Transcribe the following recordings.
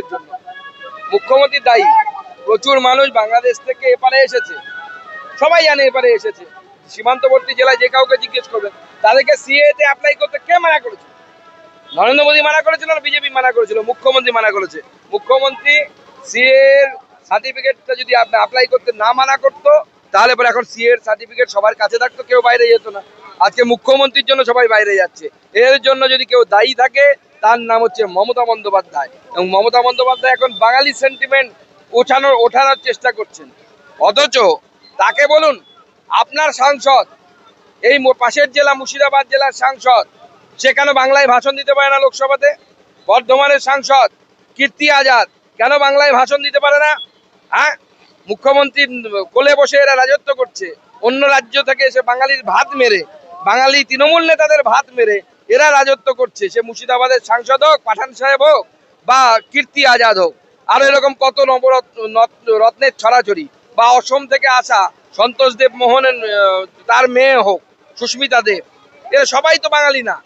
এর জন্য। মুখ্যমন্ত্রী দায়ী। প্রচুর মানুষ বাংলাদেশ থেকে এপারে এসেছে। সবাই জানে এপারে এসেছে। সীমান্তবর্তী জেলায় যে কাউকে জিজ্ঞেস করবেন, তাদেরকে সিএতে অ্যাপ্লাই করতে কে মানা করেছে নরেন্দ্র মোদী মানা করেছিল না বিজেপি মানা করেছিল? মুখ্যমন্ত্রী মানা করেছে। মুখ্যমন্ত্রী সিএর সার্টিফিকেটটা যদি আপনি অ্যাপ্লাই করতে না মানা করতো, তাহলে পরে এখন সিএর সার্টিফিকেট সবার কাছে থাকতো, কেউ বাইরে যেত না। আজকে মুখ্যমন্ত্রীর জন্য সবাই বাইরে যাচ্ছে। এর জন্য যদি কেউ দায়ী থাকে তার নাম হচ্ছে মমতা বন্দ্যোপাধ্যায়। এবং মমতা বন্দ্যোপাধ্যায় এখন বাঙালি সেন্টিমেন্ট ওঠানোর ওঠানোর চেষ্টা করছেন। অথচ তাকে বলুন, আপনার সাংসদ, এই পাশের জেলা, মুর্শিদাবাদ জেলার সাংসদ, সে কেন বাংলায় ভাষণ দিতে পারে না লোকসভাতে? বর্ধমানের সাংসদ, কীর্তি আজাদ, কেন বাংলায় ভাষণ দিতে পারে না? হ্যাঁ? মুখ্যমন্ত্রী কোলে বসে এরা রাজত্ব করছে। অন্য রাজ্য থেকে এসে বাঙালির ভাত মেরে, বাঙালি তৃণমূল নেতাদের ভাত মেরে এরা রাজত্ব করছে। সে মুর্শিদাবাদের সাংসদ হোক, পাঠান সাহেব হোক, বা কীর্তি আজাদ হোক। আর এরকম কত নবরত্ন রত্নের ছড়াছড়ি। বা অসম থেকে আসা সন্তোষ দেব মোহনের তার মেয়ে হোক, সুস্মিতা দেব। এরা সবাই তো বাঙালি না।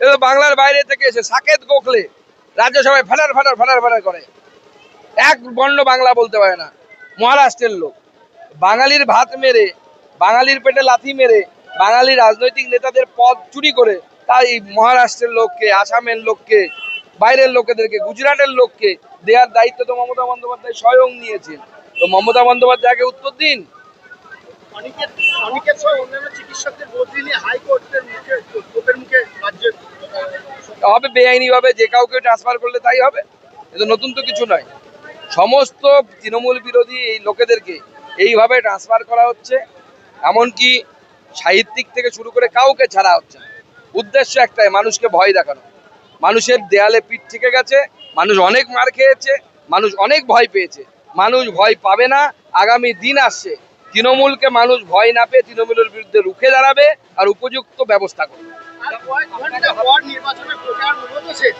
এরা বাংলার বাইরে থেকে এসে সাকেত গোখলে রাজ্যসভায় ফাটার ফাটার ফাটার ফাটার করে। এক বর্ণ বাংলা বলতে পারে না। মহারাষ্ট্রের লোক। বাঙালির ভাত মেরে, বাঙালির পেটে লাথি মেরে, বাঙালি রাজনৈতিক নেতাদের পদ চুরি করে তাই মহারাষ্ট্রের লোককে আসামের লোককে বাইরের লোকেদেরকে গুজরাটের লোককে দেওয়ার দায়িত্ব তো মমতা বন্দ্যোপাধ্যায় স্বয়ং নিয়েছেন। তো মমতা বন্দ্যোপাধ্যায়কে উত্তর দিন। হবে বেআইনিভাবে যে কাউকে ট্রান্সফার করলে তাই হবে। এটা নতুন তো কিছু নয়। সমস্ত তৃণমূল বিরোধী এই লোকেদেরকে এইভাবে ট্রান্সফার করা হচ্ছে। এমনকি সাহিত্যিক থেকে শুরু করে কাউকে ছাড়া হচ্ছে না। উদ্দেশ্য একটাই মানুষকে ভয় দেখানো। মানুষের দেয়ালে পিঠ থেকে গেছে মানুষ অনেক মার খেয়েছে মানুষ অনেক ভয় পেয়েছে। মানুষ ভয় পাবে না আগামী দিন আসছে। তৃণমূলকে মানুষ ভয় না পেয়ে তৃণমূলের বিরুদ্ধে রুখে দাঁড়াবে আর উপযুক্ত ব্যবস্থা করবে। আর কয়েক ঘণ্টা পর নির্বাচনের প্রচার মূলত শেষ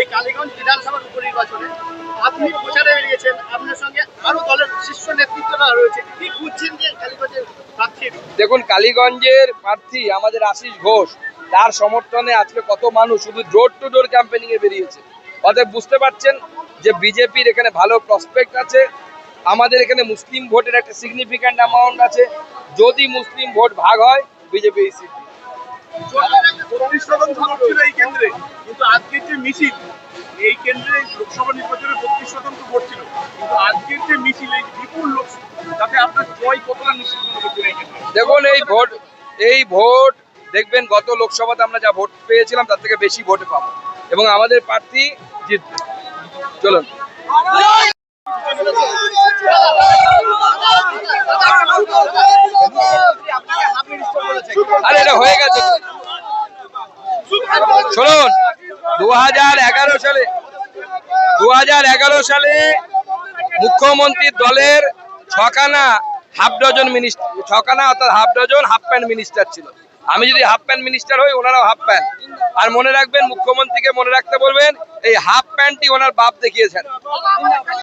এই কালীগঞ্জ বিধানসভার উপনির্বাচনে আপনি প্রচারে বেরিয়েছেন। আপনার সঙ্গে আরও দলের শীর্ষ নেতৃত্বরা রয়েছে। কি বুঝছেন যে কালীগঞ্জের প্রার্থীর? দেখুন কালীগঞ্জের প্রার্থী আমাদের আশিস ঘোষ। তার সমর্থনে আজকে কত মানুষ শুধু ডোর টু ডোর ক্যাম্পেনিং এ বেরিয়েছে। অতএব বুঝতে পারছেন যে বিজেপির এখানে ভালো প্রসপেক্ট আছে। আমাদের এখানে মুসলিম ভোটের একটা সিগনিফিক্যান্ট অ্যামাউন্ট আছে। যদি মুসলিম ভোট ভাগ হয়, বিজেপি এই সিট কিন্তু আজকের মিছিল এই কেন্দ্রে লোকসভা ভোট ছিল কিন্তু আজকের মিছিল এই আপনার দেখুন, এই ভোট এই ভোট দেখবেন গত লোকসভাতে আমরা যা ভোট পেয়েছিলাম তার থেকে বেশি ভোট পাবো। এবং আমাদের প্রার্থী জিতবে। চলুন। আরে, এটা হয়ে গেছে। শুনুন দু হাজার এগারো সালে দু হাজার এগারো সালে মুখ্যমন্ত্রীর দলের ছখানা হাফ ডজন মিনিস্টার ছখানা অর্থাৎ half dozen, half pant minister ছিল। আমি যদি হাফ প্যান্ট মিনিস্টার হই, ওনারাও হাফ প্যান্ট আর মনে রাখবেন, মুখ্যমন্ত্রীকে মনে রাখতে বলবেন, এই হাফ প্যান্টটি ওনার বাপ দেখিয়েছেন।